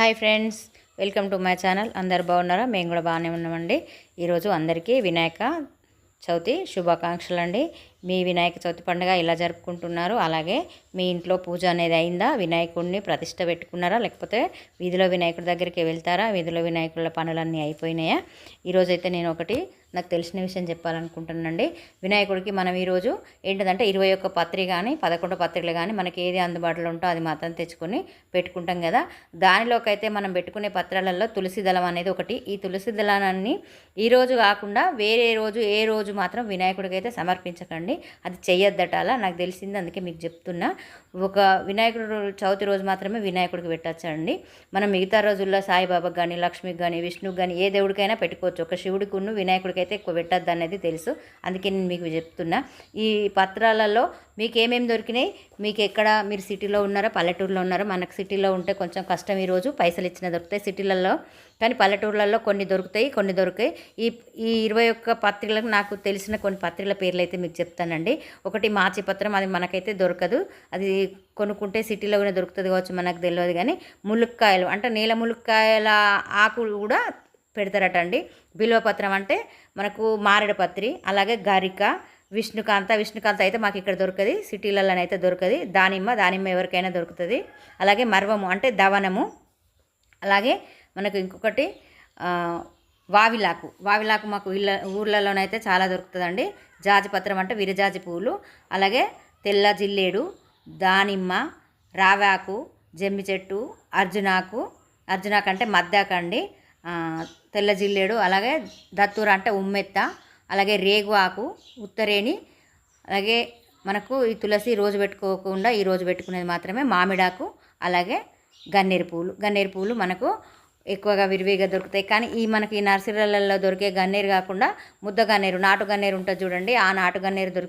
Hi friends welcome to my channel. అందరు బాగున్నారా? మేము కూడా బాగానే ఉన్నామండి. ఈరోజు అందరికీ వినాయక చవితి శుభాకాంక్షలు అండి మీ వినాయక చవితి పండుగ ఇలా జరుపుకుంటున్నారు. అలాగే మీ ఇంట్లో పూజ అనేది అయిందా? వినాయకుడిని ప్రతిష్ట పెట్టుకున్నారా? లేకపోతే వీధిలో వినాయకుడి దగ్గరికి వెళ్తారా? వీధిలో వినాయకుల పనులన్నీ అయిపోయినాయా? ఈరోజు అయితే నేను ఒకటి నాకు తెలిసిన విషయం చెప్పాలనుకుంటున్నానండి. వినాయకుడికి మనం ఈరోజు ఏంటంటే ఇరవై ఒక్క పత్రి కానీ పదకొండు పత్రికలు కానీ మనకి ఏది అందుబాటులో ఉంటో అది మాత్రం తెచ్చుకొని పెట్టుకుంటాం కదా. దానిలోకైతే మనం పెట్టుకునే పత్రాలలో తులసి దళం అనేది ఒకటి. ఈ తులసి దళాన్ని ఈరోజు కాకుండా వేరే రోజు ఏ రోజు మాత్రం వినాయకుడికి అయితే సమర్పించకండి. అది చెయ్యొద్దట అలా నాకు తెలిసింది అందుకే మీకు చెప్తున్నా. ఒక వినాయకుడు చవితి రోజు మాత్రమే వినాయకుడికి పెట్టచ్చండి. మనం మిగతా రోజుల్లో సాయిబాబాకి కానీ లక్ష్మికి కానీ విష్ణుకి కానీ ఏ దేవుడికైనా పెట్టుకోవచ్చు. ఒక శివుడికి ఉన్న వినాయకుడికి అయితే ఎక్కువ పెట్టద్దు అనేది తెలుసు. అందుకే నేను మీకు చెప్తున్నా. ఈ పత్రాలలో మీకు ఏమేమి దొరికినాయి? మీకు ఎక్కడ మీరు సిటీలో ఉన్నారా? పల్లెటూరులో ఉన్నారా? మనకు సిటీలో ఉంటే కొంచెం కష్టం ఈరోజు పైసలు ఇచ్చిన దొరుకుతాయి సిటీలలో. కానీ పల్లెటూర్లలో కొన్ని దొరుకుతాయి కొన్ని దొరుకుతాయి ఈ ఈ ఇరవై ఒక్క పత్రికలకు నాకు తెలిసిన కొన్ని పత్రికల పేర్లు అయితే మీకు చెప్తానండి. ఒకటి మాచి పత్రం అది మనకైతే దొరకదు. అది కొనుక్కుంటే సిటీలో కూడా దొరుకుతుంది కావచ్చు మనకు తెలియదు కానీ ములుక్కాయలు అంటే నీల ములుక్కాయల ఆకులు కూడా పెడతారట అండి బిల్వపత్రం అంటే మనకు మారేడు పత్రి అలాగే గరిక విష్ణుకాంత విష్ణుకాంత అయితే మాకు ఇక్కడ దొరకదు. సిటీలలోనైతే దొరకది. దానిమ్మ దానిమ్మ ఎవరికైనా దొరుకుతుంది. అలాగే మర్వము అంటే దవనము. అలాగే మనకు ఇంకొకటి వావిలాకు. వావిలాకు మాకు ఇళ్ళ ఊర్లలోనైతే చాలా దొరుకుతుందండి. జాజిపత్రం అంటే విరజాజి పువ్వులు అలాగే తెల్ల జిల్లేడు దానిమ్మ రావాకు జమ్మి చెట్టు అర్జునాకు. అర్జునాకు అంటే మద్దాకు అండి. తెల్ల జిల్లేడు అలాగే దత్తూర అంటే ఉమ్మెత్త అలాగే రేగు ఆకు ఉత్తరేణి. అలాగే మనకు ఈ తులసి రోజు పెట్టుకోకుండా ఈ రోజు పెట్టుకునేది మాత్రమే మామిడాకు అలాగే గన్నేరు పువ్వులు గన్నేరు పువ్వులు మనకు ఎక్కువగా విరివిగా దొరుకుతాయి. కానీ ఈ మనకి నర్సరీలలో దొరికే గన్నేరు కాకుండా ముద్ద గన్నేరు నాటు గన్నేరు ఉంటుంది చూడండి. ఆ నాటు గన్నేరు దొరుకు